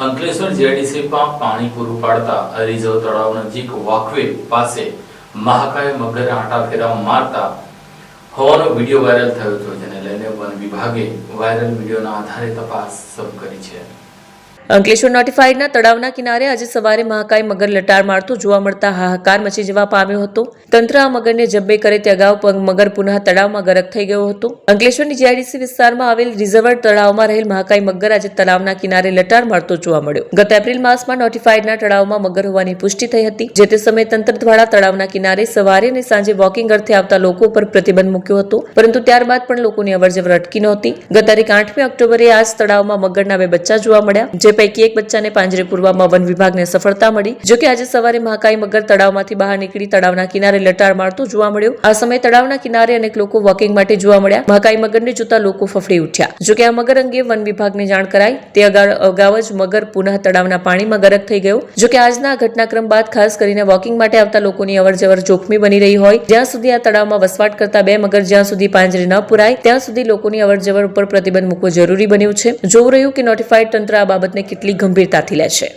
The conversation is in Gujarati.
અંકલેશ્વર જીઆઈડીસીમાં પાણી પૂરું પાડતા રિઝર્વ તળાવ નજીક વાકવે પાસે મહાકાય મગરે આંટા ફેરા મારતા હોવાનો વીડિયો વાયરલ થયો હતો, જેને લઈને વન વિભાગે વાયરલ વિડીયોના આધારે તપાસ શરૂ કરી છે. અંકલેશ્વર નોટિફાઈડના તળાવના કિનારે આજે સવારે મહાકાય મગર લટાર મારતો જોવા મળતા હાહાકાર મચી જવા પામ્યો હતો. તંત્ર આ મગરને જબ્બે કરે તે અગાઉ મગર પુનઃ તળાવમાં ગરક થઈ ગયો હતો. અંકલેશ્વરની જીઆઈડીસી વિસ્તારમાં આવેલ રિઝર્વર તળાવમાં રહેલ મહાકાય મગર આજે તળાવના કિનારે લટાર મારતો જોવા મળ્યો. ગત એપ્રિલ માસમાં નોટિફાઈડના તળાવમાં મગર હોવાની પુષ્ટિ થઈ હતી, જે તે સમયે તંત્ર દ્વારા તળાવના કિનારે સવારે અને સાંજે વોકિંગ અર્થે આવતા લોકો પર પ્રતિબંધ મૂક્યો હતો, પરંતુ ત્યારબાદ પણ લોકોની અવરજવર અટકી નહોતી. ગત તારીખ આઠમી ઓક્ટોબરે આ જ તળાવમાં મગરના બે બચ્ચા જોવા મળ્યા, જે પૈકી એક બચ્ચાને પાંજરે પૂરવામાં વન વિભાગને સફળતા મળી. જો કે આજે સવારે મહાકાઈ મગર તળાવમાંથી બહાર નીકળી તળાવના કિનારે લટાર મારતો જોવા મળ્યો. આ સમયે તળાવના કિનારે અનેક લોકો વોકિંગ માટે જોવા મળ્યા. મહાકાય મગરને જોતા લોકો ફફડી ઉઠ્યા. જો કે આ મગર અંગે વન વિભાગને જાણ કરાઈ. તે અગાઉ જ મગર પુનઃ તળાવના પાણીમાં ગરક થઈ ગયો. જો કે આજના ઘટનાક્રમ બાદ ખાસ કરીને વોકિંગ માટે આવતા લોકોની અવરજવર જોખમી બની રહી હોય. જ્યાં સુધી આ તળાવમાં વસવાટ કરતા બે મગર જ્યાં સુધી પાંજરે ન પુરાય, ત્યાં સુધી લોકોની અવરજવર ઉપર પ્રતિબંધ મૂકવો જરૂરી બન્યું છે. જોવું રહ્યું કે નોટિફાઈડ તંત્ર આ બાબતને કેટલી ગંભીરતાથી લે છે.